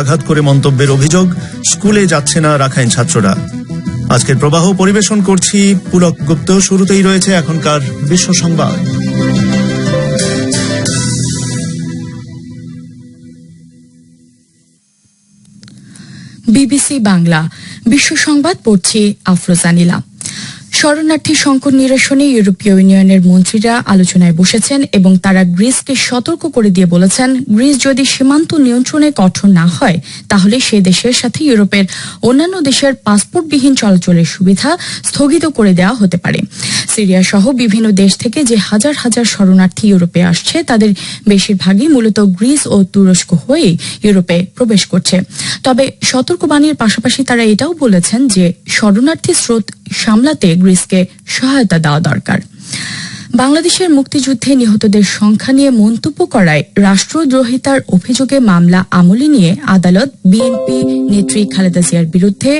আঘাত করে মন্তব্যের অভিযোগ স্কুলে যাচ্ছে না রাখাইন ছাত্ররা। আজকের প্রবাহ পরিবেশন করছি পুলক গুপ্ত, শুরুতেই রয়েছে এখনকার বিশ্ব সংবাদ। বিবিসি বাংলা, বিশ্ব সংবাদ পড়ছি আফরোজানিলা শরণার্থী সংকট নিরসনে ইউরোপীয় ইউনিয়নের মন্ত্রীরা আলোচনায় বসেছেন এবং তারা গ্রিসকে সতর্ক করে দিয়ে বলেছেন, গ্রিস যদি সীমান্ত নিয়ন্ত্রণে কঠোর না হয়, তাহলে সে দেশের সাথে ইউরোপের অন্যান্য দেশের পাসপোর্টবিহীন চলাচলের সুবিধা স্থগিত করে দেওয়া হতে পারে। সিরিয়া সহ বিভিন্ন দেশ থেকে যে হাজার হাজার শরণার্থী ইউরোপে আসছে, তাদের বেশিরভাগই মূলত গ্রিস ও তুরস্ক হয়ে ইউরোপে প্রবেশ করছে। তবে সতর্কবাণীর পাশাপাশি তারা এটাও বলেছেন যে, শরণার্থী স্রোত সামলাতে গ্রিসকে সহায়তা দেওয়া দরকার। বাংলাদেশের মুক্তিযুদ্ধে নিহতদের সংখ্যা নিয়ে মন্তব্য করায় রাষ্ট্রদ্রোহিতার অভিযোগে মামলা আমলে নিয়ে আদালত বিএনপি নেত্রী খালেদা জিয়ার বিরুদ্ধে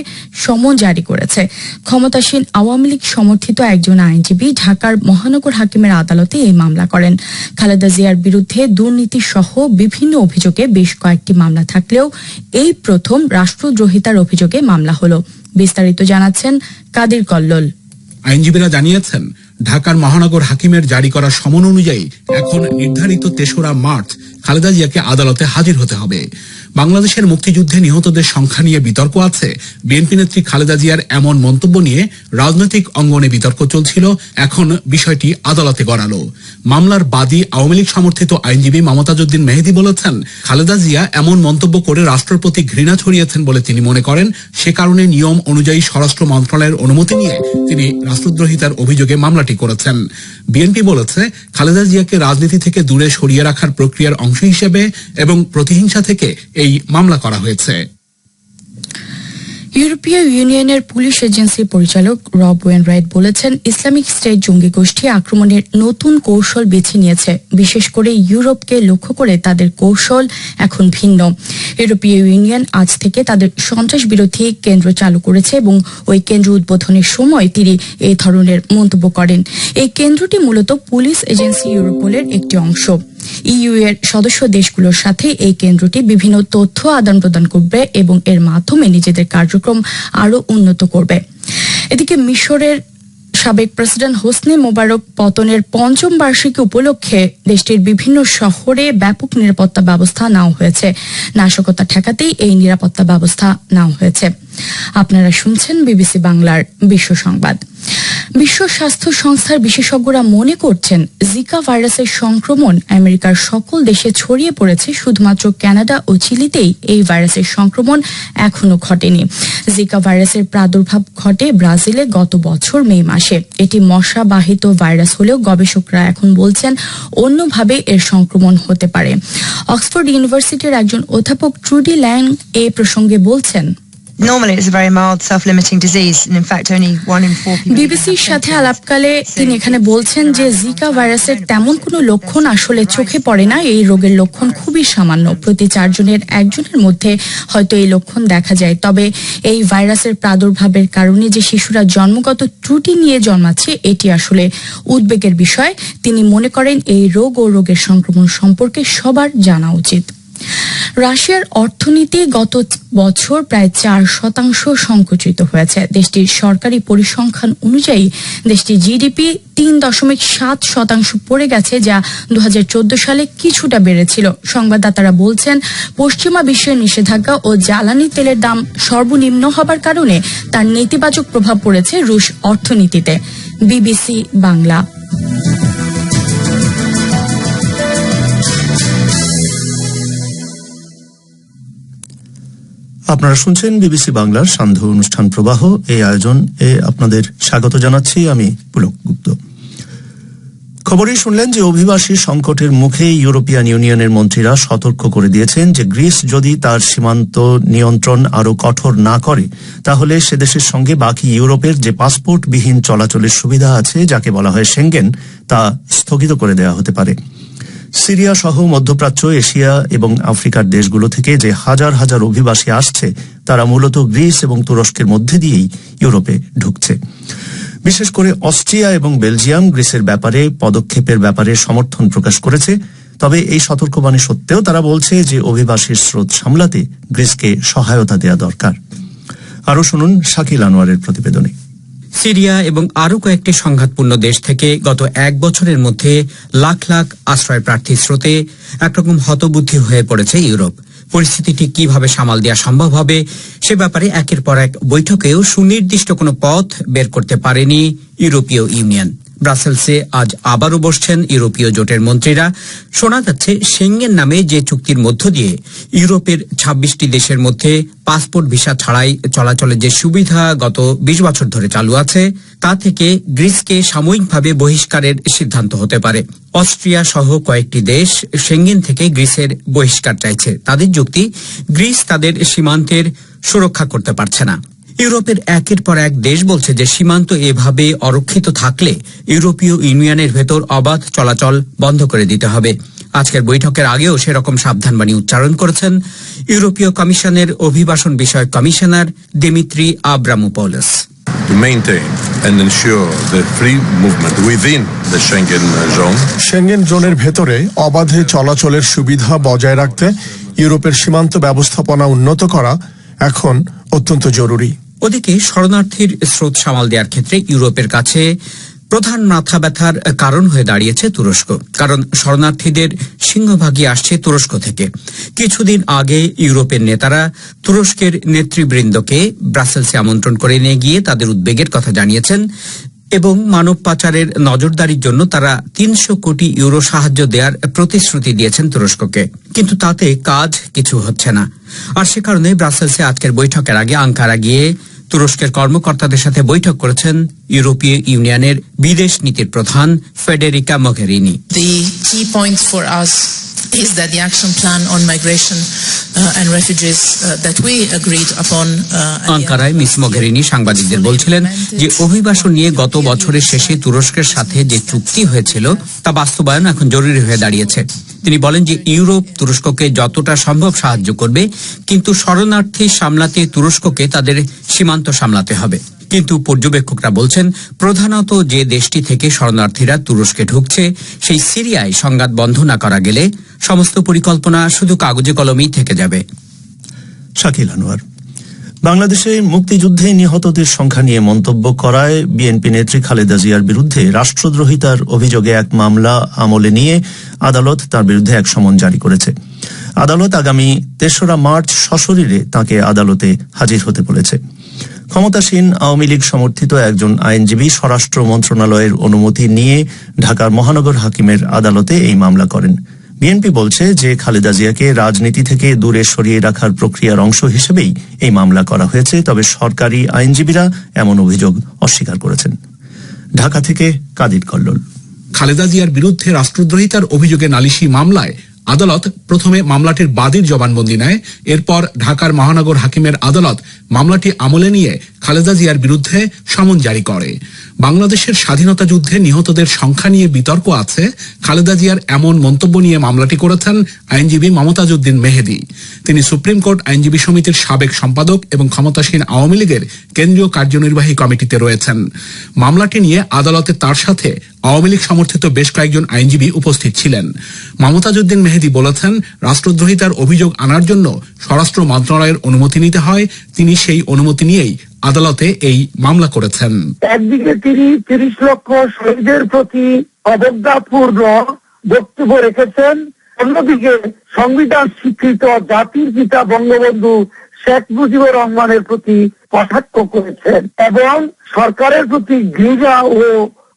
সমন জারি করেছে। ক্ষমতাসীন আওয়ামী লীগ সমর্থিত একজন আইনজীবী ঢাকার মহানগর হাকিমের আদালতে এই মামলা করেন। খালেদা জিয়ার বিরুদ্ধে দুর্নীতি সহ বিভিন্ন অভিযোগে বেশ কয়েকটি মামলা থাকলেও এই প্রথম রাষ্ট্রদ্রোহিতার অভিযোগে মামলা হল। বিস্তারিত জানাচ্ছেন কাদির কল্লোল। আইনজীবীরা জানিয়েছেন, ঢাকার মহানগর হাকিমের জারি করা সমন অনুযায়ী এখন নির্ধারিত তেসরা মার্চ খালেদা জিয়াকে আদালতে হাজির হতে হবে। বাংলাদেশের মুক্তিযুদ্ধে নিহতদের সংখ্যা নিয়ে বিতর্ক আছে। বিএনপি নেত্রী খালেদা জিয়ার এমন মন্তব্য নিয়ে রাজনৈতিক অঙ্গনে বিতর্ক চলছিল। এখন বিষয়টি আদালতে গড়ালো। মামলার বাদী আওয়ামী লীগ সমর্থিত আইনজীবী মমতাজুদ্দিন মেহেদি বলেছেন, খালেদা জিয়া এমন মন্তব্য করে রাষ্ট্রের প্রতি ঘৃণা ছড়িয়েছেন বলে তিনি মনে করেন। সে কারণে নিয়ম অনুযায়ী স্বরাষ্ট্র মন্ত্রণালয়ের অনুমতি নিয়ে তিনি রাষ্ট্রদ্রোহিতার অভিযোগে মামলাটি করেছেন। বিএনপি বলেছে, খালেদা জিয়াকে রাজনীতি থেকে দূরে সরিয়ে রাখার প্রক্রিয়ার অংশ হিসেবে এবং প্রতিহিংসা থেকে এই মামলা করা হয়েছে। ইউরোপীয় ইউনিয়নের পুলিশ এজেন্সির পরিচালক রব ওয়েনরাইট বলেছেন, ইসলামিক স্টেট জঙ্গি গোষ্ঠী আক্রমণের নতুন কৌশল বেছে নিয়েছে। বিশেষ করে ইউরোপকে লক্ষ্য করে তাদের কৌশল এখন ভিন্ন। ইউরোপীয় ইউনিয়ন আজ থেকে তাদের সন্ত্রাস বিরোধী কেন্দ্র চালু করেছে এবং ওই কেন্দ্র উদ্বোধনের সময় তিনি এই ধরনের মন্তব্য করেন। এই কেন্দ্রটি মূলত পুলিশ এজেন্সি ইউরোপোলের একটি অংশ। ইইউ এর সদস্য দেশগুলোর সাথে এই কেন্দ্রটি বিভিন্ন তথ্য আদান প্রদান করবে এবং এর মাধ্যমে নিজেদের কার্যক্রম আরও উন্নত করবে। এদিকে মিশরের সাবেক প্রেসিডেন্ট হোসনি মোবারক পতনের পঞ্চম বার্ষিকী উপলক্ষে দেশটির বিভিন্ন শহরে ব্যাপক নিরাপত্তা ব্যবস্থা নেওয়া হয়েছে। নাশকতা ঠেকাতেই এই নিরাপত্তা ব্যবস্থা নেওয়া হয়েছে। আপনারা শুনছেন বিবিসি বাংলার বিশ্ব সংবাদ। বিশ্ব স্বাস্থ্য সংস্থার বিশেষজ্ঞরা মনে করছেন জিকা ভাইরাসের সংক্রমণ আমেরিকার সকল দেশে ছড়িয়ে পড়েছে, শুধুমাত্র কানাডা ও চিলিতেই এই ভাইরাসের সংক্রমণ এখনও ঘটেনি। জিকা ভাইরাসের প্রাদুর্ভাব ঘটে ব্রাজিলে গত বছর মে মাসে। এটি মশা বাহিত ভাইরাস হলেও গবেষকরা এখন বলছেন, অন্যভাবে এর সংক্রমণ হতে পারে। অক্সফোর্ড ইউনিভার্সিটির একজন অধ্যাপক ট্রুডি ল্যাং এ প্রসঙ্গে বলছেন Normally, it's a very mild, self-limiting disease, and in fact, only one in four people. বিবিসির সাথে আলাপকালে তিনি এখানে বলছেন যে জিকা ভাইরাসের তেমন কোনো লক্ষণ আসলে চোখে পড়ে না। এই রোগের লক্ষণ খুবই সামান্য। প্রতি চারজনের একজনের মধ্যে হয়তো এই লক্ষণ দেখা যায়। তবে এই ভাইরাসের প্রাদুর্ভাবের কারণে যে শিশুরা জন্মগত ত্রুটি নিয়ে জন্মাচ্ছে এটি আসলে উদ্বেগের বিষয়। তিনি মনে করেন এই রোগ ও রোগের সংক্রমণ সম্পর্কে সবার জানা উচিত। রাশিয়ার অর্থনীতি গত বছর প্রায় চার শতাংশ সংকুচিত হয়েছে। দেশটির সরকারি পরিসংখ্যান অনুযায়ী দেশটির জিডিপি তিন দশমিক সাত শতাংশ পড়ে গেছে, যা দু হাজার চোদ্দ সালে কিছুটা বেড়েছিল। সংবাদদাতারা বলছেন, পশ্চিমা বিশ্বের নিষেধাজ্ঞা ও জ্বালানি তেলের দাম সর্বনিম্ন হবার কারণে তার নেতিবাচক প্রভাব পড়েছে রুশ অর্থনীতিতে। বিবিসি বাংলা। আপনারা শুনছেন বিবিসি বাংলার সান্ধ্য অনুষ্ঠান প্রবাহ। এই আয়োজন, এ আপনাদের স্বাগত জানাচ্ছি আমি পুলক গুপ্ত। খবরেই শুনলেন যে অভিবাসী সংকটের মুখে ইউরোপিয়ান ইউনিয়নের মন্ত্রীরা সতর্ক করে দিয়েছেন যে গ্রিস যদি তার সীমান্ত নিয়ন্ত্রণ আরও কঠোর না করে, তাহলে সে দেশের সঙ্গে বাকি ইউরোপের যে পাসপোর্টবিহীন চলাচলের সুবিধা আছে, যাকে বলা হয় সেঙ্গেন তা স্থগিত করে দেওয়া হতে পারে। সিরিয়া সহ মধ্যপ্রাচ্য, এশিয়া এবং আফ্রিকার দেশগুলো থেকে যে হাজার হাজার অভিবাসী আসছে, তারা মূলত গ্রিস এবং তুরস্কের মধ্যে দিয়েই ইউরোপে ঢুকছে। বিশেষ করে অস্ট্রিয়া এবং বেলজিয়াম গ্রিসের ব্যাপারে, পদক্ষেপের ব্যাপারে সমর্থন প্রকাশ করেছে। তবে এই সতর্কবাণী সত্ত্বেও তারা বলছে যে অভিবাসীর স্রোত সামলাতে গ্রিসকে সহায়তা দেওয়া দরকার। আরও শুনুন শাকিল আনোয়ারের প্রতিবেদনে। সিরিয়া এবং আরও কয়েকটি সংঘাতপূর্ণ দেশ থেকে গত এক বছরের মধ্যে লাখ লাখ আশ্রয় প্রার্থী স্রোতে একরকম হতবুদ্ধি হয়ে পড়েছে ইউরোপ। পরিস্থিতিটি কীভাবে সামাল দেওয়া সম্ভব হবে সে ব্যাপারে একের পর এক বৈঠকেও সুনির্দিষ্ট কোনো পথ বের করতে পারেনি ইউরোপীয় ইউনিয়ন। ব্রাসেলসে আজ আবারও বসছেন ইউরোপীয় জোটের মন্ত্রীরা। শোনা যাচ্ছে সেঙ্গেন নামে যে চুক্তির মধ্য দিয়ে ইউরোপের ছাব্বিশটি দেশের মধ্যে পাসপোর্ট ভিসা ছাড়াই চলাচলের যে সুবিধা গত বিশ বছর ধরে চালু আছে, তা থেকে গ্রিসকে সাময়িকভাবে বহিষ্কারের সিদ্ধান্ত হতে পারে। অস্ট্রিয়া সহ কয়েকটি দেশ সেঙ্গেন থেকে গ্রিসের বহিষ্কার চাইছে। তাদের যুক্তি, গ্রিস তাদের সীমান্তের সুরক্ষা করতে পারছে না। ইউরোপের একের পর এক দেশ বলছে যে সীমান্ত এভাবে অরক্ষিত থাকলে ইউরোপীয় ইউনিয়নের ভেতর অবাধ চলাচল বন্ধ করে দিতে হবে। আজকের বৈঠকের আগেও সেরকম সাবধানবাণী উচ্চারণ করেছেন ইউরোপীয় কমিশনের অভিবাসন বিষয়ক commissioner Dimitri Avramopoulos. To maintain and ensure the free movement within the Schengen zone. Schengen জোনের ভেতরে অবাধে চলাচলের সুবিধা বজায় রাখতে ইউরোপের সীমান্ত ব্যবস্থাপনা উন্নত করা এখন অত্যন্ত জরুরি। ওদিকে শরণার্থীর স্রোত সামাল দেওয়ার ক্ষেত্রে ইউরোপের কাছে প্রধান মাথা ব্যথার কারণ হয়ে দাঁড়িয়েছে তুরস্ক, কারণ শরণার্থীদের সিংহভাগই আসছে তুরস্ক থেকে। কিছুদিন আগে ইউরোপের নেতারা তুরস্কের নেতৃবৃন্দকে ব্রাসেলসে আমন্ত্রণ করে নিয়ে গিয়ে তাদের উদ্বেগের কথা জানিয়েছেন এবং মানব পাচারের নজরদারির জন্য তারা তিনশো কোটি ইউরো সাহায্য দেওয়ার প্রতিশ্রুতি দিয়েছেন তুরস্ককে। কিন্তু তাতে কাজ কিছু হচ্ছে না। আর সে কারণে ব্রাসেলসে আজকের বৈঠকের আগে আঙ্কারা গিয়ে তুরস্কের কর্মকর্তাদের সাথে বৈঠক করেছেন ইউরোপীয় ইউনিয়নের বিদেশ নীতির প্রধান Federica Mogherini is that the action plan on migration uh, and refugees uh, that we agreed upon uh, আঙ্কারায় মিস মগেরিনি সাংবাদিকদের বলছিলেন. যে অভিবাসন নিয়ে গত বছরের শেষে তুরস্কের সাথে যে চুক্তি হয়েছিল তা বাস্তবায়ন এখন জরুরি হয়ে দাঁড়িয়েছে তিনি বলেন যে ইউরোপ তুরস্ককে যতটা সম্ভব সাহায্য করবে, কিন্তু শরণার্থী সামলাতে তুরস্ককে তাদের সীমান্ত সামলাতে হবে। কিন্তু পর্যবেক্ষকরা বলছেন, প্রধানত যে দেশটি থেকে শরণার্থীরা তুরস্কে ঢুকছে, সেই সিরিয়ায় সংঘাত বন্ধ না করা গেলে সমস্ত পরিকল্পনা শুধু কাগজে কলমেই থেকে যাবে। শাকিল আনোয়ার। বাংলাদেশে মুক্তিযুদ্ধে নিহতদের সংখ্যা নিয়ে মন্তব্য করায় বিএনপি নেত্রী খালেদা জিয়ার বিরুদ্ধে রাষ্ট্রদ্রোহিতার অভিযোগে এক মামলা আমলে নিয়ে আদালত তার বিরুদ্ধে এক সমন জারি করেছে। আদালত আগামী তেসরা মার্চ সশরীরে তাকে আদালতে হাজির হতে বলেছে। ক্ষমতাসীন আওয়ামী লীগ সমর্থিত একজন আইনজীবী স্বরাষ্ট্র মন্ত্রণালয়ের অনুমতি নিয়ে ঢাকার মহানগর হাকিমের আদালতে এই মামলা করেন। বিএনপি বলছে যে খালেদা জিয়াকে রাজনীতি থেকে দূরে সরিয়ে রাখার প্রক্রিয়ার অংশ হিসেবেই এই মামলা করা হয়েছে, তবে সরকারি আইনজীবীরা এমন অভিযোগ অস্বীকার করেছেন। ঢাকা থেকে কাদির কল্লোল। খালেদা জিয়ার বিরুদ্ধে রাষ্ট্রদ্রোহিতার অভিযোগে নালিশি মামলায় আদালত প্রথমে মামলাটির বাদীর জবানবন্দি নেয়। এরপর ঢাকার মহানগর হাকিমের আদালত মামলাটি আমলে নিয়ে খালেদা জিয়ার বিরুদ্ধে সমন জারি করে। বাংলাদেশের স্বাধীনতা যুদ্ধে নিহতদের সংখ্যা নিয়ে বিতর্ক আছে। খালেদা জিয়ার এমন মন্তব্য নিয়ে মামলাটি করেছেন আইনজীবী মমতাজউদ্দিন মেহেদি। তিনি সুপ্রিম কোর্ট আইনজীবী সমিতির সাবেক সম্পাদক এবং ক্ষমতাসীন আওয়ামী লীগের কেন্দ্রীয় কার্যনির্বাহী কমিটিতে রয়েছেন। মামলাটি নিয়ে আদালতে তার সাথে আওয়ামী লীগ সমর্থিত বেশ কয়েকজন আইনজীবী উপস্থিত ছিলেন। মমতাজউদ্দিন মেহেদি বলেছেন, রাষ্ট্রদ্রোহিতার অভিযোগ আনার জন্য স্বরাষ্ট্র মন্ত্রণালয়ের অনুমতি নিতে হয়। তিনি সেই অনুমতি নিয়েই আদালতে এই মামলা করেছেন। একদিকে তিনি তিরিশ লক্ষ শহীদের প্রতি অবজ্ঞাপূর্ণ বক্তব্য রেখেছেন, অন্যদিকে সংবিধান স্বীকৃত জাতির পিতা বঙ্গবন্ধু শেখ মুজিবুর রহমানের প্রতি কটাক্ষ করেছেন এবং সরকারের প্রতি ঘৃণা ও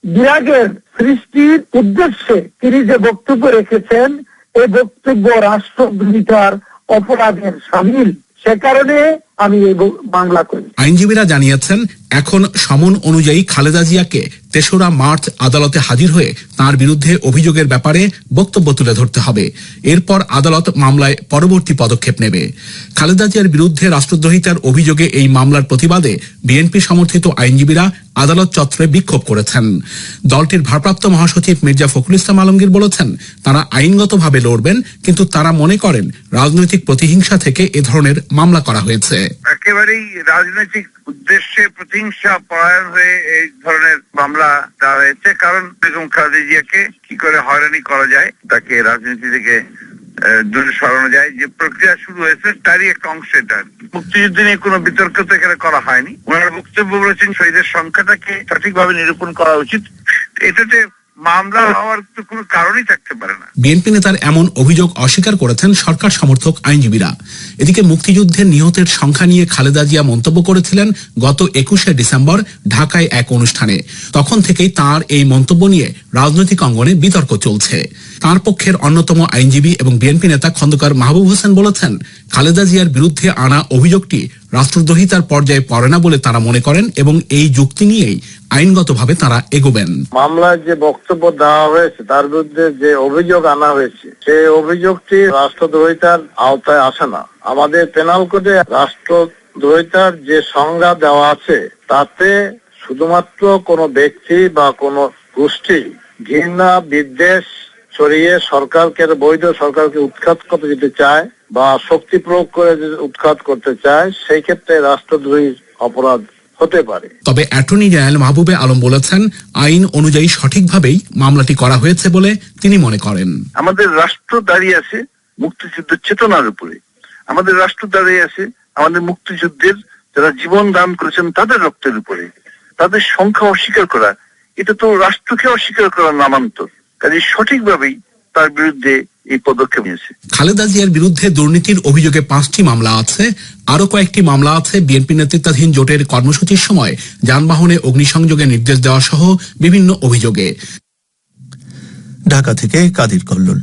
বিরাগের সৃষ্টির উদ্দেশ্যে তিনি যে বক্তব্য রেখেছেন এই বক্তব্য রাষ্ট্রদ্রোহিতার অপরাধের সামিল। সে কারণে আমি এই বাংলা করি। আইনজীবীরা জানিয়েছেন এখন সমন অনুযায়ী খালেদা জিয়াকে তেসরা মার্চ আদালতে হাজির হয়ে তার বিরুদ্ধে অভিযোগের ব্যাপারে বক্তব্য তুলে ধরতে হবে। এরপর আদালত মামলায় পরবর্তী পদক্ষেপ নেবে। খালেদা জিয়ার বিরুদ্ধে রাষ্ট্রদ্রোহিতার অভিযোগে এই মামলার প্রতিবাদে বিএনপি সমর্থিত আইনজীবীরা আদালত চত্বরে বিক্ষোভ করেছেন। দলটির ভারপ্রাপ্ত মহাসচিব মির্জা ফখরুল ইসলাম আলমগীর বলেছেন, তারা আইনগতভাবে লড়বেন, কিন্তু তারা মনে করেন রাজনৈতিক প্রতিহিংসা থেকে এ ধরনের মামলা করা হয়েছে। একেবারেই রাজনৈতিক উদ্দেশ্যে প্রতিহিংসা পরায়ণ হয়ে এই ধরনের মামলা দেওয়া হয়েছে। কারণ বেগম খালেদিয়াকে কি করে হয়রানি করা যায়, তাকে রাজনীতি থেকে দূরে সরানো যায়। যে প্রক্রিয়া শুরু হয়েছে, তারই একটা অংশ এটা মুক্তিযুদ্ধ নিয়ে কোনো বিতর্ক তো এখানে করা হয়নি। ওনারা বক্তব্য বলেছেন, শহীদের সংখ্যাটাকে সঠিকভাবে নিরূপণ করা উচিত। এটাতে মামলা হওয়ার কোনো কারণই থাকতে পারে না। বিএনপি নেতার এমন অভিযোগ অস্বীকার করেছেন সরকার সমর্থক আইনজীবীরা। এদিকে মুক্তিযুদ্ধের নিহতের সংখ্যা নিয়ে খালেদা জিয়া মন্তব্য করেছিলেন গত একুশে ডিসেম্বর ঢাকায় এক অনুষ্ঠানে। তখন থেকেই তার এই মন্তব্য নিয়ে রাজনৈতিক অঙ্গনে বিতর্ক চলছে। তার পক্ষের অন্যতম আইনজীবী এবং বিএনপি নেতা খন্দকার মাহবুব হোসেন বলেছেন, খালেদা জিয়ার বিরুদ্ধে আনা অভিযোগটি রাষ্ট্রদ্রোহিতার পর্যায়ে পড়ে না বলে তারা মনে করেন এবং এই যুক্তি নিয়েই আইনগতভাবে তারা এগোবেন। মামলায় যে বক্তব্য দেওয়া হয়েছে, তার বিরুদ্ধে যে অভিযোগ আনা হয়েছে, সেই অভিযোগটি রাষ্ট্রদ্রোহিতার আওতায় আসে না। আমাদের পেনাল কোডে রাষ্ট্রদ্রোহিতার যে সংজ্ঞা দেওয়া আছে, তাতে শুধুমাত্র কোনো ব্যক্তি বা কোনো গোষ্ঠী ঘৃণা, বিদ্বেষ ছড়িয়ে সরকারকে বৈধ সরকারকে উৎখাত করতে যেতে চায় বা শক্তি প্রয়োগ করে উৎখাত করতে চায় সেই ক্ষেত্রে রাষ্ট্রদ্রোহী অপরাধ হতে পারে। তবে অ্যাটর্নি জেনারেল মাহবুবে আলম বলেছেন আইন অনুযায়ী সঠিকভাবেই মামলাটি করা হয়েছে বলে তিনি মনে করেন। আমাদের রাষ্ট্র দাঁড়িয়ে আছে মুক্তিযুদ্ধের চেতনার উপরে। আমাদের রাষ্ট্র দাঁড়িয়ে আছে আমাদের মুক্তিযুদ্ধের যারা জীবন দান করেছেন তাদের রক্তের উপরে। তাদের সংখ্যা অস্বীকার করা এটা তো রাষ্ট্রকে অস্বীকার করার নামান্তর। কাজে সঠিকভাবেই তার বিরুদ্ধে এই পদক্ষেপ নিয়েছে। খালেদা জিয়ার বিরুদ্ধে দুর্নীতির অভিযোগে পাঁচটি মামলা আছে আরও কয়েকটি মামলা আছে বিএনপি নেতৃত্বাধীন জোটের কর্মসূচির সময় যানবাহনে অগ্নিসংযোগের নির্দেশ দেওয়া সহ বিভিন্ন অভিযোগে। ঢাকা থেকে কাদির কল্লোল।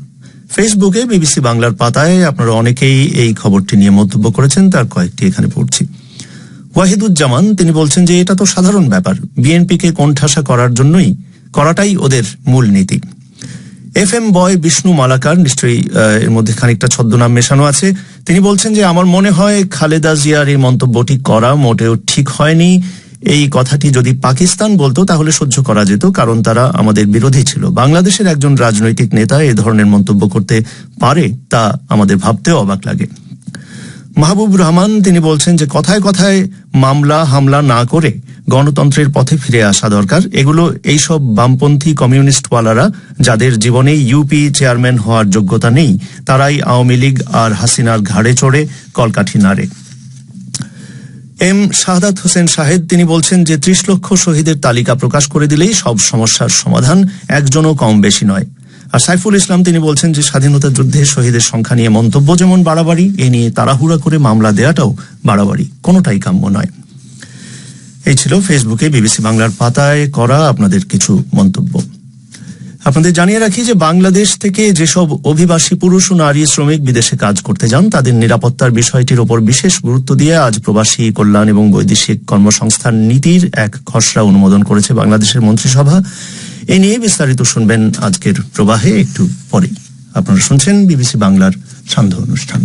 ফেসবুকে বিবিসি বাংলার পাতায় আপনারা অনেকেই এই খবরটি নিয়ে মন্তব্য করেছেন তার কয়েকটি এখানে পড়ছি। ওয়াহিদুজ্জামান তিনি বলছেন যে এটা তো সাধারণ ব্যাপার বিএনপিকে কোণঠাসা করার জন্যই করাটাই ওদের মূল নীতি। F M boy Bishnu Malakar, নিশ্চয়ই এর মধ্যে খানিকটা ছদ্মনাম মেশানো আছে। তিনি বলছেন যে, আমার মনে হয় খালেদা জিয়ার এই মন্তব্যটি করা মোটেও ঠিক হয়নি। এই কথাটি যদি পাকিস্তান বলতো, তাহলে সহ্য করা যেত, কারণ তারা আমাদের বিরোধী ছিল। বাংলাদেশের একজন রাজনৈতিক নেতা এ ধরনের মন্তব্য করতে পারে, তা আমাদের ভাবতেও অবাক লাগে। মাহবুব রহমান তিনি বলছেন যে কথায় কথায় মামলা, হামলা না করে গণতন্ত্রের পথে ফিরে আসা দরকার। এগুলো এইসব বামপন্থী কমিউনিস্টওয়ালারা যাদের জীবনে ইউপি চেয়ারম্যান হওয়ার যোগ্যতা নেই, তারাই আওয়ামী লীগ আর হাসিনার ঘাড়ে চড়ে কলকাঠি নাড়ে। এম শাহাদাত হোসেন শাহেদ তিনি বলছেন যে ত্রিশ লক্ষ শহীদের তালিকা প্রকাশ করে দিলেই সব সমস্যার সমাধান, একজনও কম বেশি নয়। আর সাইফুল ইসলাম তিনি বলছেন যে স্বাধীনতা যুদ্ধে শহীদের সংখ্যা নিয়ে মন্তব্য যেমন বাড়াবাড়ি, এ নিয়ে তাড়াহুড়া করে মামলা দেওয়াটাও বাড়াবাড়ি। কোনোটাই কাম্য নয়। এই ছিল ফেসবুকে বিবিসি বাংলার পাতায় করা আপনাদের কিছু মন্তব্য। আপনাদের জানিয়ে রাখি যে বাংলাদেশ থেকে যেসব অভিবাসী পুরুষ ও নারী শ্রমিক বিদেশে কাজ করতে যান, তাদের নিরাপত্তার বিষয়টির ওপর বিশেষ গুরুত্ব দিয়ে আজ প্রবাসী কল্যাণ এবং বৈদেশিক কর্মসংস্থান নীতির এক খসড়া অনুমোদন করেছে বাংলাদেশের মন্ত্রিসভা। এ নিয়ে বিস্তারিত শুনবেন আজকের প্রবাহে, একটু পরে আপনারা শুনছেন বিবিসি বাংলার সান্ধ্য অনুষ্ঠান।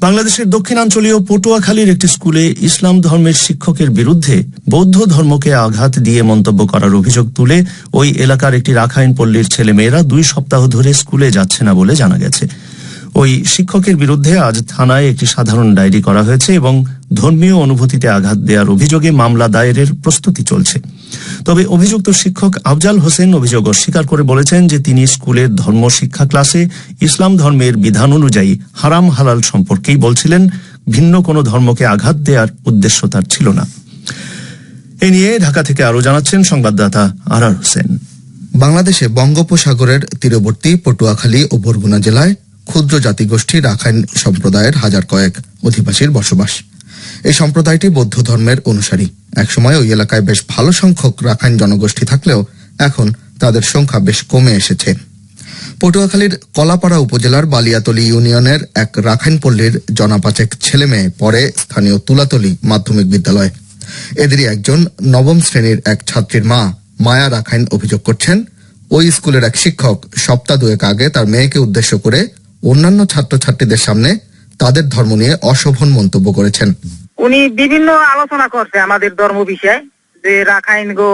বাংলাদেশের দক্ষিণাঞ্চলীয় পটুয়াখালীর একটি স্কুলে ইসলাম ধর্মের শিক্ষকের বিরুদ্ধে বৌদ্ধ ধর্মকে আঘাত দিয়ে মন্তব্য করার অভিযোগ তুলে ওই এলাকার একটি রাখাইন পল্লীর ছেলেমেয়েরা দুই সপ্তাহ ধরে স্কুলে যাচ্ছে না বলে জানা গেছে। ওই শিক্ষকের বিরুদ্ধে আজ থানায় একটি সাধারণ ডায়েরি করা হয়েছে এবং ধর্মীয় অনুভূতিতে আঘাত দেওয়ার অভিযোগে মামলা দায়েরের প্রস্তুতি চলছে। তবে অভিযুক্ত শিক্ষক আফজাল হোসেন অভিযোগ অস্বীকার করে বলেছেন যে তিনি স্কুলের ধর্ম শিক্ষা ক্লাসে ইসলাম ধর্মের বিধান অনুযায়ী হারাম হালাল সম্পর্কেই বলছিলেন, ভিন্ন কোনো ধর্মকে আঘাত দেওয়ার উদ্দেশ্য তার ছিল না। এ নিয়ে ঢাকা থেকে আরও জানাচ্ছেন সংবাদদাতা আরার হোসেন। বাংলাদেশে বঙ্গোপসাগরের তীরবর্তী পটুয়াখালী ও বরগুনা জেলায় ক্ষুদ্র জাতিগোষ্ঠী রাখাইন সম্প্রদায়ের হাজার কয়েক অধিবাসীর বসবাস। এই সম্প্রদায়টি বৌদ্ধ ধর্মের অনুসারী। একসময় ওই এলাকায় বেশ ভালো সংখ্যক রাখাইন জনগোষ্ঠী থাকলেও এখন তাদের সংখ্যা বেশ কমে এসেছে। পটুয়াখালীর কলাপাড়া উপজেলার বালিয়াতলি ইউনিয়নের এক রাখাইন পল্লীর জনাপাচেক ছেলে মেয়ে পরে স্থানীয় তুলাতলী মাধ্যমিক বিদ্যালয়। এদেরই একজন নবম শ্রেণির এক ছাত্রীর মা মায়া রাখাইন অভিযোগ করছেন, ওই স্কুলের এক শিক্ষক সপ্তাহ দুয়েক আগে তার মেয়েকে উদ্দেশ্য করে অন্যান্য ছাত্রছাত্রীদের সামনে তাদের ধর্ম নিয়ে অশোভন মন্তব্য করেছেন। উনি বিভিন্ন আলোচনা করছে আমাদের ধর্ম বিষয়ে, যে রাখাইন গো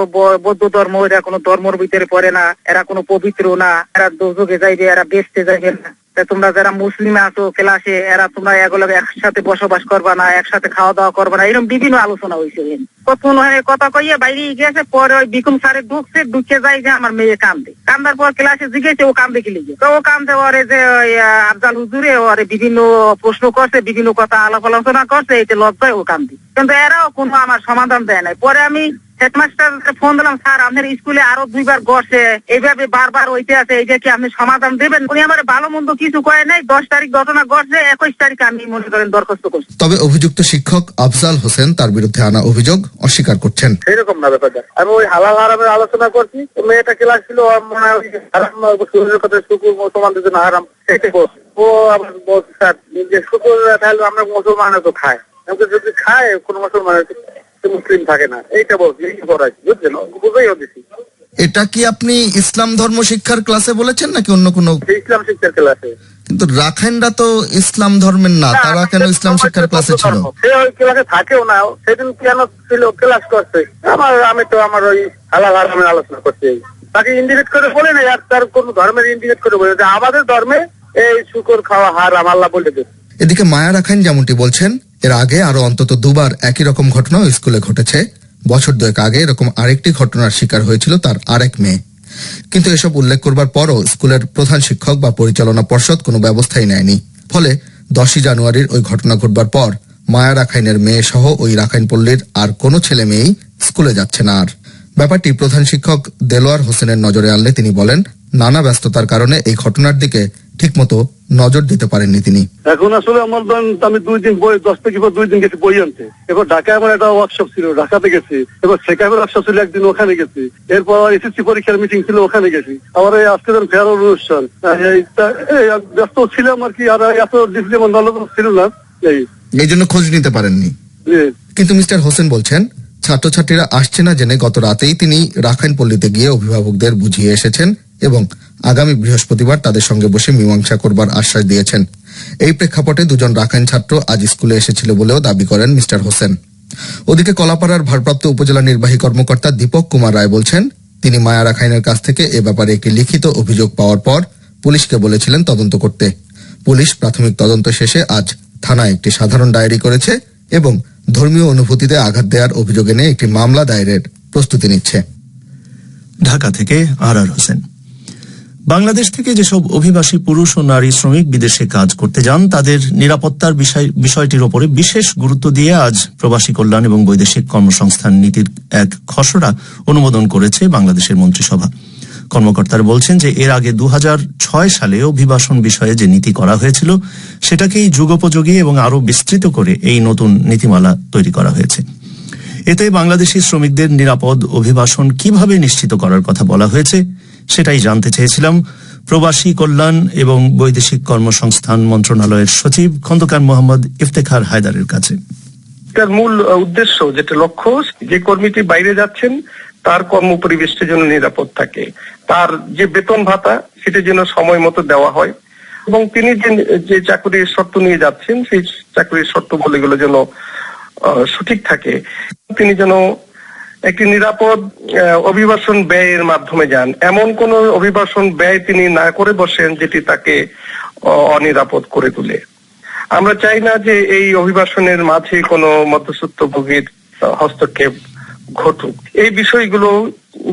বৌদ্ধ ধর্ম, এরা কোনো ধর্মর ভিতরে পড়ে না, এরা কোনো পবিত্র না, এরা দোষে যাইবে, এরা বেসতে যাইবে না। তোমরা যারা মুসলিম আছো ক্লাসে এরা তোমরা এগুলো একসাথে বসবাস করবা না একসাথে খাওয়া দাওয়া করবা না এরকম বিভিন্ন আলোচনা হয়েছে কখন কথা কইয়ে বাইরে গেছে পরে ওই বিকুম স্যারে ঢুকছে ঢুকে যায় যে আমার মেয়ে কান্দে। কান্দার পর ক্লাসে জিজ্ঞেসে ও কান্দে কি লিখে তো ও কান্দে ওরে যে ওই, আফজাল হুজুরে ওরে বিভিন্ন প্রশ্ন করছে বিভিন্ন কথা আলাপ আলোচনা করছে এতে লজ্জায় ও কান্দি। কিন্তু এরাও কোনো আমার সমাধান দেয় নাই। পরে আমি হেডমাস্টার ফোন দিলাম স্যার আপনার স্কুলে আরও দুইবার গড়ছে। এইভাবে বারবার ওইতে আছে এইটা কি আপনি সমাধান দেবেন? উনি আমার ভালো মন্দ কিছু কয় নাই। দশ তারিখ ঘটনা ঘটছে একুশ তারিখ আমি মনে করেন দরখাস্ত করছি। তবে অভিযুক্ত শিক্ষক আফজাল হোসেন তার বিরুদ্ধে আনা অভিযোগ অস্বীকার করছেন। সেরকম না ব্যাপারটা আমি ওই হালাল হারামের আলোচনা করছি। মেয়েটা ক্লাস ছিল মনে হয় হারাম কথা শুকুর মুসলমানদের জন্য হারাম। সেটা ও আবার বলছে স্যার যে শুকুর তাহলে আমরা মুসলমানরা তো খায় যদি খায় কোনো মুসলমানের মুসলিম থাকে না। এইটা বলছি এই করাই বুঝছেন? বুঝেই দিছি। এটা কি আপনি ইসলাম ধর্ম শিক্ষার ক্লাসে বলেছেন নাকি অন্য কোনো? ইসলাম শিক্ষার ক্লাসে। কিন্তু রাখাইনরা তো ইসলাম ধর্মের না তারা কেন ইসলাম শিক্ষার ক্লাসে ছিল? সে ওই ক্লাসে থাকেও না সেদিন কেন ছিল ক্লাস করছে? আমার আমি তো আমার ওই হালাল হারামের আলোচনা করছি তাকে ইন্ডিকেট করে বলে না আর তার কোন ধর্মের ইন্ডিকেট করে বলে আমাদের ধর্মে এই শুকর খাওয়া হারাম আল্লাহ বলে দিচ্ছে এদিকে মায়া রাখাইন যেমনটি বলছেন এর আগে আরও অন্তত দুবার একই রকম ঘটনা স্কুলে ঘটেছে। বছর দুয়েক আগে এরকম আরেকটি ঘটনার শিকার হয়েছিল তার আরেক মেয়ে। কিন্তু এসব উল্লেখ করবার পরও স্কুলের প্রধান শিক্ষক বা পরিচালনা পর্ষদ কোনো ব্যবস্থাই নেয়নি। ফলে দশই জানুয়ারির ওই ঘটনা ঘটবার পর মায়া রাখাইনের মেয়ে সহ ওই রাখাইন পল্লীর আর কোনো ছেলে মেয়েই স্কুলে যাচ্ছে না আর। ব্যাপারটি প্রধান শিক্ষক দেলোয়ার হোসেনের নজরে আনলে তিনি বলেন, নানা ব্যস্ততার কারণে এই ঘটনার দিকে ঠিকমতো নজর দিতে পারেননি তিনি। এখন আসলে আমার আমি দুই দিন বই দশ থেকে দুই দিন গেছি বই আনতে। এবার ঢাকায় আমার একটা ওয়ার্কশপ ছিল ঢাকাতে গেছি। এবার সেখানে ওয়ার্কশপ ছিল একদিন ওখানে গেছি। এরপর এসএসসি পরীক্ষার মিটিং ছিল ওখানে গেছি। আবার এই আজকে ধরেন ফেয়ার অনুষ্ঠান। ব্যস্ত ছিলাম আর কি আর এত ডিসপ্লে আমার নলেজ ছিল না। এই। এই জন্য খোঁজ নিতে পারেননি। কিন্তু মিস্টার হোসেন বলছেন ছাত্রছাত্রীরা আসছে না জেনে গত রাতেই তিনি রাখাইন পল্লীতে গিয়ে অভিভাবকদের বুঝিয়ে এসেছেন এবং আগামী বৃহস্পতিবার তাদের সঙ্গে বসে মীমাংসা করবার আশ্বাস দিয়েছেন। এই প্রেক্ষাপটে দুজন রাখাইন ছাত্র আজ স্কুলে এসেছিল বলেও দাবি করেন মিস্টার হোসেন। ওদিকে কলাপাড়ার ভারপ্রাপ্ত উপজেলা নির্বাহী কর্মকর্তা দীপক কুমার রায় বলছেন, তিনি মায়া রাখাইনের কাছ থেকে এ ব্যাপারে একটি লিখিত অভিযোগ পাওয়ার পর পুলিশকে বলেছিলেন তদন্ত করতে। পুলিশ প্রাথমিক তদন্ত শেষে আজ থানায় একটি সাধারণ ডায়েরি করেছে এবং ধর্মীয় অনুভূতিতে আঘাত দেওয়ার অভিযোগ এনে একটি মামলা দায়েরের প্রস্তুতি নিচ্ছে। ঢাকা থেকে আর আর হোসেন। বাংলাদেশ থেকে যেসব অভিবাসী পুরুষ ও নারী শ্রমিক বিদেশে কাজ করতে যান, তাদের নিরাপত্তার বিষয়, বিষয়টির ওপরে বিশেষ গুরুত্ব দিয়ে আজ প্রবাসী কল্যাণ এবং বৈদেশিক কর্মসংস্থান নীতির এক খসড়া অনুমোদন করেছে বাংলাদেশের মন্ত্রিসভা। কর্মকর্তারা বলছেন যে এর আগে দু হাজার ছয় সালে অভিবাসন বিষয়ে যে নীতি করা হয়েছিল, সেটাকেই যুগোপযোগী এবং আরও বিস্তৃত করে এই নতুন নীতিমালা তৈরি করা হয়েছে। এতে বাংলাদেশি শ্রমিকদের নিরাপদ অভিবাসন কীভাবে নিশ্চিত করার কথা বলা হয়েছে সেটাই জানতে চেয়েছিলাম। প্রবাসী কল্যাণ এবং বৈদেশিক কর্মসংস্থান মন্ত্রণালয়ের সচিব খন্দকার মোহাম্মদ ইফতেখার হায়দারের কাছে। এটার মূল উদ্দেশ্য, যেটা লক্ষ্য, যে কর্মীটি বাইরে যাচ্ছেন, তার কর্ম পরিবেশটা যেন নিরাপদ থাকে। তার যে বেতন ভাতা, সেটা যেন সময় মতো দেওয়া হয়। এবং তিনি যে যে চাকরির শর্ত নিয়ে যাচ্ছেন, সেই চাকরির শর্ত বলেগুলো যেন সঠিক থাকে। তিনি যেন একটি নিরাপদ অভিবাসন ব্যয়ের মাধ্যমে যান। এমন কোন অভিবাসন ব্যয় তিনি না করে বসেন যেটি তাকে অনিরাপদ করে তোলে। আমরা চাই না যে এই অভিবাসনের মাঝে কোনো মধ্যস্বত্বভোগীর হস্তক্ষেপ ঘটুক। এই বিষয়গুলো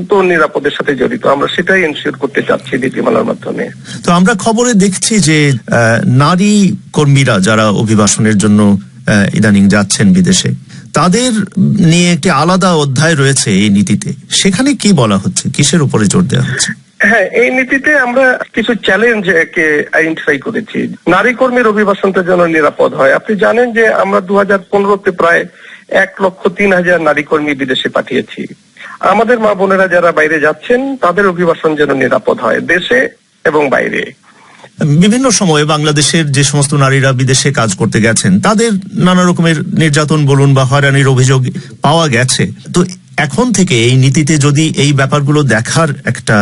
তো নিরাপদের সাথে জড়িত। আমরা সেটাই এনশিওর করতে চাচ্ছি নীতিমালার মাধ্যমে। তো আমরা খবরে দেখছি যে নারী কর্মীরা যারা অভিবাসনের জন্য ইদানিং যাচ্ছেন বিদেশে তাদের নিয়ে একটি আলাদা অধ্যায় রয়েছে এই নীতিতে। সেখানে কি বলা হচ্ছে? কিসের উপরে জোর দেওয়া হচ্ছে? হ্যাঁ এই নীতিতে আমরা কিছু চ্যালেঞ্জ কে আইডেন্টিফাই করেছি। নারী কর্মীর অভিবাসনটা যেন নিরাপদ হয়। আপনি জানেন যে আমরা দু হাজার পনেরোতে প্রায় এক লক্ষ তিন হাজার নারী কর্মী বিদেশে পাঠিয়েছি। আমাদের মা বোনেরা যারা বাইরে যাচ্ছেন, তাদের অভিবাসন যেন নিরাপদ হয় দেশে এবং বাইরে। বিভিন্ন সময়ে বাংলাদেশের যে সমস্ত নারীরা বিদেশে কাজ করতে গেছেন, তাদের নানা রকমের নির্যাতন বলুন বা হয়রানির অভিযোগ পাওয়া গেছে। তো এখন থেকে এই নীতিতে যদি এই ব্যাপারগুলো দেখার একটা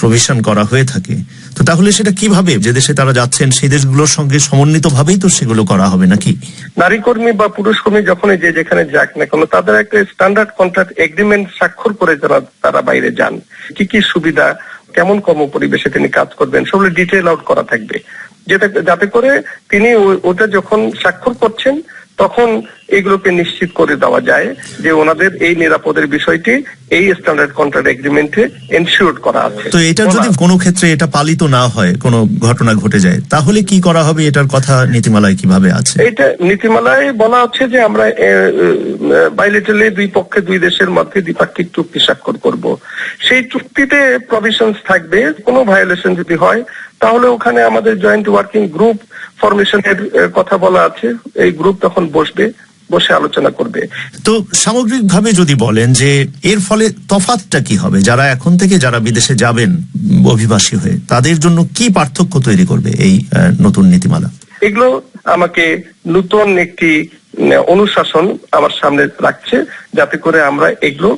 প্রভিশন করা হয়ে থাকে, তো তাহলে সেটা কীভাবে যে দেশে তারা যাচ্ছেন, সেই দেশগুলোর সঙ্গে সমন্বিত ভাবেই তো সেগুলো করা হবে নাকি? নারী কর্মী বা পুরুষ কর্মী যখন যে যেখানে যাক না কেন, তাদের একটা স্ট্যান্ডার্ড কন্ট্রাক্ট এগ্রিমেন্ট স্বাক্ষর করে যারা তারা বাইরে যান। কি কি সুবিধা কেমন কর্ম পরিবেশে তিনি কাজ করবেন সবগুলো ডিটেল আউট করা থাকবে। যেটা যাতে করে তিনি ওটা যখন স্বাক্ষর করছেন, তখন এগুলোকে নিশ্চিত করে দেওয়া যায় যে ওনাদের এই নিরাপদের বিষয়টি এই স্ট্যান্ডার্ড কন্ট্রাক্ট এগ্রিমেন্টে এনশিওর করা আছে। তো এটা যদি কোনো ক্ষেত্রে এটা পালিত না হয় কোনো ঘটনা ঘটে যায় তাহলে কি করা হবে? এটার কথা নীতিমালায় কীভাবে আছে? এটা নীতিমালায় বলা হচ্ছে যে আমরা বাইলেটারলি দুই পক্ষে দুই দেশের মধ্যে দ্বিপাক্ষিক চুক্তি স্বাক্ষর করব। সেই চুক্তিতে প্রভিশনস থাকবে কোনো ভায়োলেশন যদি হয় তাহলে ওখানে আমাদের জয়েন্ট ওয়ার্কিং গ্রুপ ফরমেশনের কথা বলা আছে। এই গ্রুপ তখন বসবে। বসে আলোচনা করবে। তো সামগ্রিকভাবে যদি বলেন যে এর ফলে তফাতটা কি হবে? যারা এখন থেকে যারা বিদেশে যাবেন অভিবাসী হয়ে তাদের জন্য কি পার্থক্য তৈরি করবে এই নতুন নীতিমালা? এগুলো আমাকে নতুন একটি অনুশাসন আমার সামনে রাখছে যাতে করে আমরা এগুলো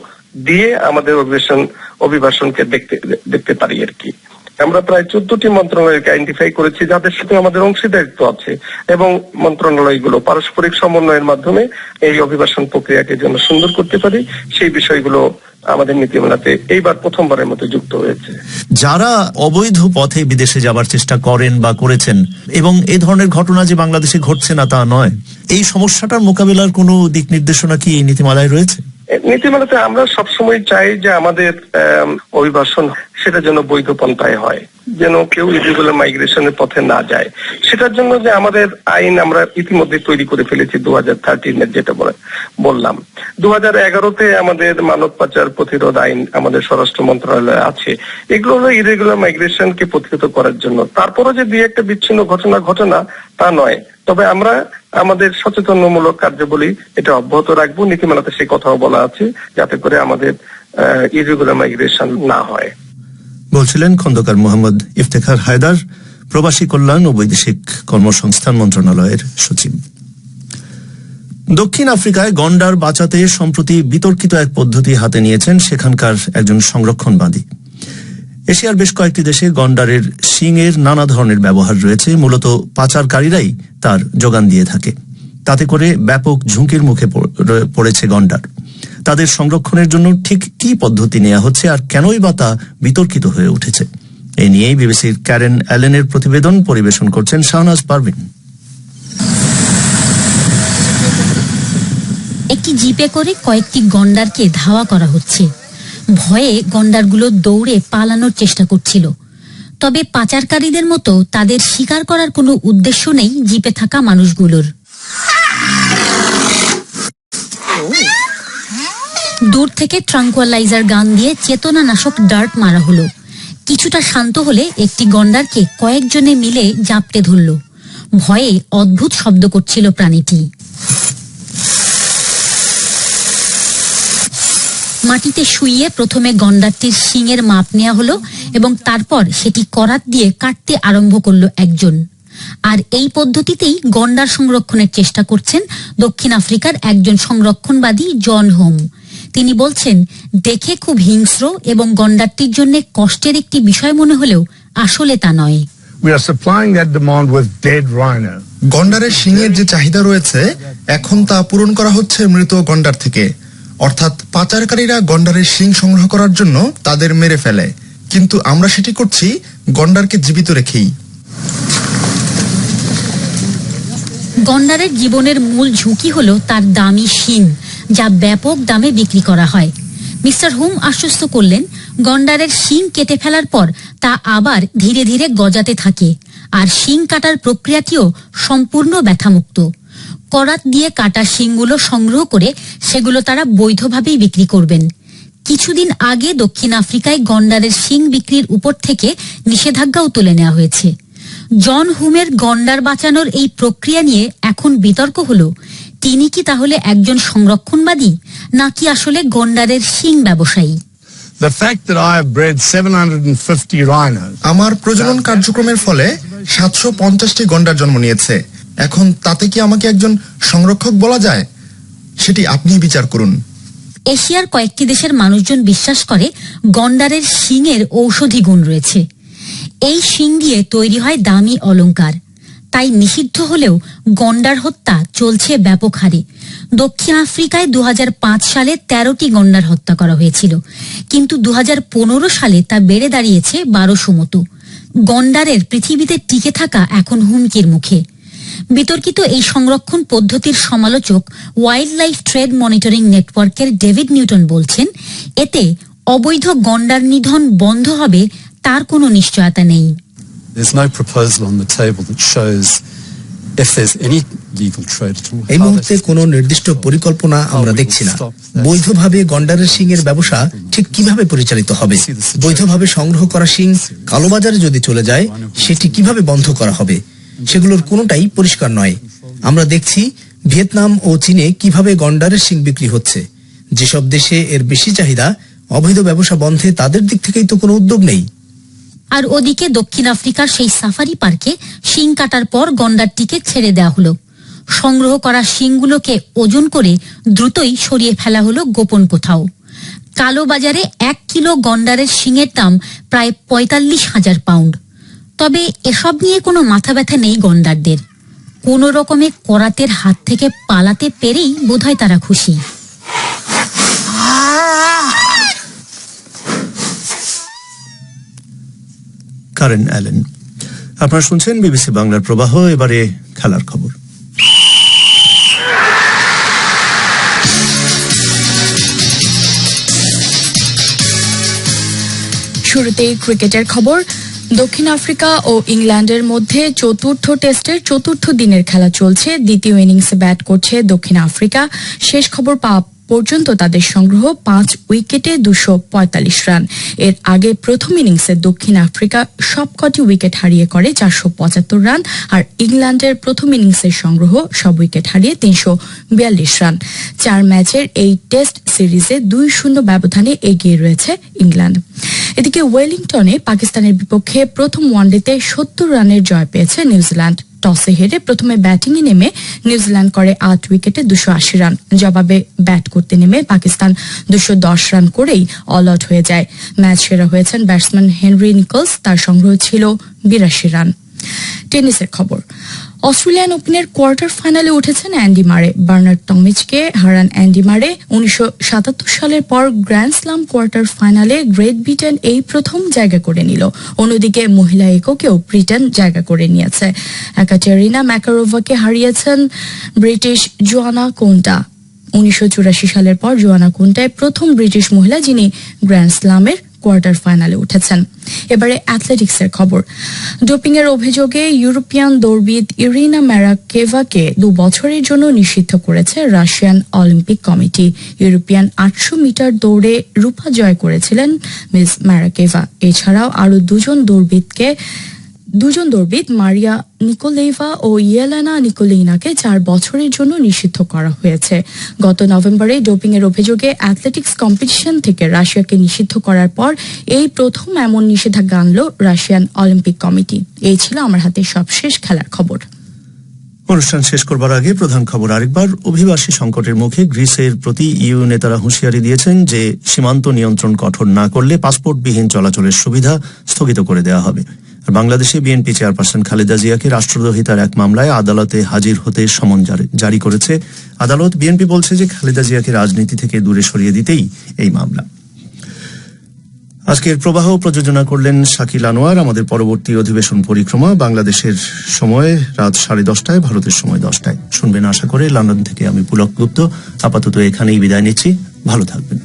দিয়ে আমাদের অভিবাসন অভিবাসনকে দেখতে দেখতে পারি আর কি। আমরা প্রায় চোদ্দটি মন্ত্রণালয়কে আইডেন্টিফাই করেছি যাদের সাথে আমাদের অংশীদারিত্ব আছে এবং মন্ত্রণালয়গুলো পারস্পরিক সমন্বয়ের মাধ্যমে এই অভিবাসন প্রক্রিয়াকে যেন সুন্দর করতে পারি সেই বিষয়গুলো আমাদের নীতিমালাতে এইবার প্রথমবারের মতো যুক্ত হয়েছে। যারা অবৈধ পথে বিদেশে যাবার চেষ্টা করেন বা করেছেন এবং এই ধরনের ঘটনা যে বাংলাদেশে ঘটছে না তা নয় এই সমস্যাটার মোকাবিলার কোনো দিক নির্দেশনা কি এই নীতিমালায় রয়েছে? নীতিমালাতে আমরা সবসময় চাই যে আমাদের আম, অভিবাসন সেটা যেন বৈধ পন্থায় হয়, যেন কেউ ইরেগুলার মাইগ্রেশনের পথে না যায়। সেটার জন্য যে আমাদের আইন আমরা ইতিমধ্যে তৈরি করে ফেলেছি দু হাজার থার্টিনের যেটা বললাম। দু হাজার এগারোতে আমাদের মানব পাচার প্রতিরোধ আইন আমাদের স্বরাষ্ট্র মন্ত্রণালয়ে আছে। এগুলো হলো ইরেগুলার মাইগ্রেশনকে প্রতিহত করার জন্য। তারপরও যে দুই একটা বিচ্ছিন্ন ঘটনা ঘটনা, তা নয়। তবে আমরা আমাদের সচেতনমূলক কার্যাবলী এটা অব্যাহত রাখব। নীতিমালাতে সেই কথাও বলা আছে, যাতে করে আমাদের ইরেগুলার মাইগ্রেশন না হয়। বলছিলেন খন্দকার মোহাম্মদ ইফতেখার হায়দার, প্রবাসী কল্যাণ ও বৈদেশিক কর্মসংস্থান মন্ত্রণালয়ের সচিব। দক্ষিণ আফ্রিকায় গন্ডার বাঁচাতে সম্প্রতি বিতর্কিত এক পদ্ধতি হাতে নিয়েছেন সেখানকার একজন সংরক্ষণবাদী এশিয়ার বেশ কয়েকটি দেশে গন্ডারের শিংয়ের নানা ধরনের ব্যবহার রয়েছে, মূলত পাচারকারীরাই তার যোগান দিয়ে থাকে। তাতে করে ব্যাপক ঝুঁকির মুখে পড়েছে গন্ডার। তাদের সংরক্ষণের জন্য ঠিক কি পদ্ধতি নেওয়া হচ্ছে আর কেনই বা তা বিতর্কিত হয়ে উঠেছে? এ নিয়েই বিবিসির ক্যারেন অ্যালেনের প্রতিবেদন পরিবেশন করছেন শাহনাজ পারভিন। একটি জিপে করে কয়েকটি গন্ডারকে ধাওয়া করা হচ্ছে। ভয়ে গন্ডারগুলো দৌড়ে পালানোর চেষ্টা করছিল। তবে পাচারকারীদের মতো তাদের শিকার করার কোনো উদ্দেশ্য নেই জিপে থাকা মানুষগুলোর। দূর থেকে ট্রাঙ্কুয়ালাইজার গান দিয়ে চেতনানাশক ডার্ট মারা হলো। কিছুটা শান্ত হলে একটি গন্ডারকে কয়েকজনে মিলে জাপটে ধরল। ভয়ে অদ্ভুত শব্দ করছিল প্রাণীটি। মাটিতে শুইয়ে প্রথমে গন্ডারটির শিংয়ের মাপ নেওয়া হলো এবং তারপর সেটি করাত দিয়ে কাটতে আরম্ভ করল একজন। আর এই পদ্ধতিতেই গন্ডার সংরক্ষণের চেষ্টা করছেন দক্ষিণ আফ্রিকার একজন সংরক্ষণবাদী জন হোম। তিনি বলছেন দেখে খুব হিংস্র এবং গন্ডারটির জন্য কষ্টের একটি বিষয় মনে হলেও আসলে তা নয়। We are supplying that demand with dead rhino. গন্ডারের শিংয়ের যে চাহিদা রয়েছে এখন তা পূরণ করা হচ্ছে মৃত গন্ডার থেকে। অর্থাৎ পাচারকারীরা গন্ডারের শিং সংগ্রহ করার জন্য তাদের মেরে ফেলে। কিন্তু আমরা সেটি করছি গন্ডারকে জীবিত রেখেই। গন্ডারের জীবনের মূল ঝুঁকি হলো তার দামি শিং। যা ব্যাপক দামে বিক্রি করা হয়। মিস্টার হুম আশ্বস্ত করলেন, গন্ডারের শিং কেটে ফেলার পর তা আবার ধীরে ধীরে গজাতে থাকে, আর শিং কাটার প্রক্রিয়াটিও সম্পূর্ণ ব্যথামুক্ত। করাত দিয়ে কাটা শিংগুলো সংগ্রহ করে সেগুলো তারা বৈধভাবেই বিক্রি করবেন। কিছুদিন আগে দক্ষিণ আফ্রিকায় গন্ডারের শিং বিক্রির উপর থেকে নিষেধাজ্ঞাও তুলে নেওয়া হয়েছে। জন হুমের গন্ডার বাঁচানোর এই প্রক্রিয়া নিয়ে এখন বিতর্ক হলো তিনি কি তাহলে একজন সংরক্ষণবাদী নাকি আসলে গন্ডারের শিং ব্যবসায়ী? The fact that I have bred 750 rhinos আমার প্রজনন কার্যক্রমের ফলে সাতশো পঞ্চাশটি গন্ডার জন্ম নিয়েছে। এখন তাতে কি আমাকে একজন সংরক্ষক বলা যায়? সেটি আপনিই বিচার করুন। এশিয়ার কয়েকটি দেশের মানুষজন বিশ্বাস করে গন্ডারের শিংয়ের ঔষধি গুণ রয়েছে। এই শিং দিয়ে তৈরি হয় দামি অলংকার। তাই নিষিদ্ধ হলেও গন্ডার হত্যা চলছে ব্যাপক হারে। দক্ষিণ আফ্রিকায় দু হাজার পাঁচ সালে তেরোটি গন্ডার হত্যা করা হয়েছিল, কিন্তু দু হাজার পনেরো সালে তা বেড়ে দাঁড়িয়েছে বারোশো মতো। গন্ডারের পৃথিবীতে টিকে থাকা এখন হুমকির মুখে। বিতর্কিত এই সংরক্ষণ পদ্ধতির সমালোচক ওয়াইল্ড লাইফ ট্রেড মনিটরিং নেটওয়ার্কের ডেভিড নিউটন বলছেন, এতে অবৈধ গন্ডার নিধন বন্ধ হবে, তার কোনো নিশ্চয়তা নেই। এই মুহূর্তে কোনো নির্দিষ্ট পরিকল্পনা আমরা দেখছি না। বৈধভাবে গন্ডারের শিং এর ব্যবসা ঠিক কীভাবে পরিচালিত হবে? বৈধভাবে সংগ্রহ করা শিং কালোবাজারে যদি চলে যায় সেটি কীভাবে বন্ধ করা হবে? সেগুলোর কোনোটাই পরিষ্কার নয়। আমরা দেখছি ভিয়েতনাম ও চীনে কীভাবে গন্ডারের শিং বিক্রি হচ্ছে। যেসব দেশে এর বেশি চাহিদা অবৈধ ব্যবসা বন্ধে তাদের দিক থেকেই তো কোনো উদ্যোগ নেই। আর ওদিকে দক্ষিণ আফ্রিকার সেই সাফারি পার্কে শিং কাটার পর গন্ডারটিকে ছেড়ে দেওয়া হলো। সংগ্রহ করা শিংগুলোকে ওজন করে দ্রুতই সরিয়ে ফেলা হলো গোপন কোথাও। কালো বাজারে এক কিলো গন্ডারের শিংয়ের দাম প্রায় পঁয়তাল্লিশ হাজার পাউন্ড। তবে এসব নিয়ে কোনো মাথা ব্যথা নেই গন্ডারদের। কোনো রকমে করাতের হাত থেকে পালাতে পেরেই বোধহয় তারা খুশি। Karen Allen. আপনারা শুনছেন বিবিসি বাংলার প্রবাহ, এবারে খেলার খবর। শুরুতেই ক্রিকেটের খবর। দক্ষিণ আফ্রিকা ও ইংল্যান্ডের মধ্যে চতুর্থ টেস্টের চতুর্থ দিনের খেলা চলছে। দ্বিতীয় ইনিংসে ব্যাট করছে দক্ষিণ আফ্রিকা। শেষ খবর পাওয়া পর্যন্ত তাদের সংগ্রহ পাঁচ উইকেটে দুশো পঁয়তাল্লিশ রান। এর আগে প্রথম ইনিংসে দক্ষিণ আফ্রিকা সবকটি উইকেট হারিয়ে করে চারশো পঁচাত্তর রান আর ইংল্যান্ডের প্রথম ইনিংসের সংগ্রহ সব উইকেট হারিয়ে তিনশো বিয়াল্লিশ রান। চার ম্যাচের এই টেস্ট সিরিজে দুই শূন্য ব্যবধানে এগিয়ে রয়েছে ইংল্যান্ড। এদিকে ওয়েলিংটনে পাকিস্তানের বিপক্ষে প্রথম ওয়ানডেতে সত্তর রানের জয় পেয়েছে নিউজিল্যান্ড। টসে হেরে প্রথমে ব্যাটিংয়ে নেমে নিউজিল্যান্ড করে আট উইকেটে দুশো আশি রান। জবাবে ব্যাট করতে নেমে পাকিস্তান দুশো দশ রান করেই অল আউট হয়ে যায়। ম্যাচ সেরা হয়েছেন ব্যাটসম্যান হেনরি নিকলস, তার সংগ্রহ ছিল বিরাশি রান। টেনিসের খবর। অস্ট্রেলিয়ান ওপেনের কোয়ার্টার ফাইনালে উঠেছেন অ্যান্ডি মারে। বার্নার্ড টমিচকে হারান অ্যান্ডি মারে। উনিশশো সাতাত্তর সালের পর গ্র্যান্ড স্লাম কোয়ার্টার ফাইনালে গ্রেট ব্রিটেন এই প্রথম জায়গা করে নিল। অন্যদিকে মহিলা এককেও ব্রিটেন জায়গা করে নিয়েছে। একাটেরিনা ম্যাকারোভাকে হারিয়েছেন ব্রিটিশ জোয়ানা কোন্টা। উনিশশো চুরাশি সালের পর জোয়ানা কোন্টায় প্রথম ব্রিটিশ মহিলা যিনি গ্র্যান্ড স্লামের কোয়ার্টার ফাইনালে উঠেছেন। এবারে অ্যাথলেটিক্সের খবর। ডোপিং এর অভিযোগে ইউরোপিয়ান দৌড়বিদ ইরিনা ম্যারাকেভাকে দু বছরের জন্য নিষিদ্ধ করেছে রাশিয়ান অলিম্পিক কমিটি। ইউরোপিয়ান আটশো মিটার দৌড়ে রূপা জয় করেছিলেন মিস ম্যারাকেভা। এছাড়াও আরও দুজন দৌড়বিদকে দুজন দৌড়বিদ মারিয়া নিকোলেভা ও ইয়েলেনা নিকোলিনাকে চার বছরের জন্য নিষিদ্ধ করা হয়েছে। গত নভেম্বরে ডোপিং এর অভিযোগে অ্যাথলেটিক্স কম্পিটিশন থেকে রাশিয়াকে নিষিদ্ধ করার পর এই প্রথম এমন নিষেধাজ্ঞা আনল রাশিয়ান অলিম্পিক কমিটি। এই ছিল আমার হাতে সবশেষ খেলার খবর। অনুষ্ঠান শেষ করবার আগে প্রধান খবর আরেকবার। অভিবাসী সংকটের মুখে গ্রিসের প্রতি ইউ নেতারা হুঁশিয়ারি দিয়েছেন যে, সীমান্ত নিয়ন্ত্রণ কঠোর না করলে পাসপোর্টবিহীন চলাচলের সুবিধা স্থগিত করে দেওয়া হবে। বাংলাদেশে বিএনপি চেয়ারপারসন খালেদা জিয়াকে রাষ্ট্রদ্রোহিতার এক মামলায় আদালতে হাজির হতে সমন জারি- করেছে। আদালত বিএনপি বলছে যে খালেদা জিয়াকে রাজনীতি থেকে দূরে সরিয়ে দিতেই এই মামলা। আজকের প্রবাহ প্রযোজনা করলেন শাকিল আনোয়ার। আমাদের পরবর্তী অধিবেশন পরিক্রমা বাংলাদেশের সময় রাত সাড়ে দশটায়, ভারতের সময় দশটায়। শুনবেন আশা করে লন্ডন থেকে আমি পুলক গুপ্ত। আপাতত এখানেই বিদায় নিচ্ছি। ভালো থাকবেন।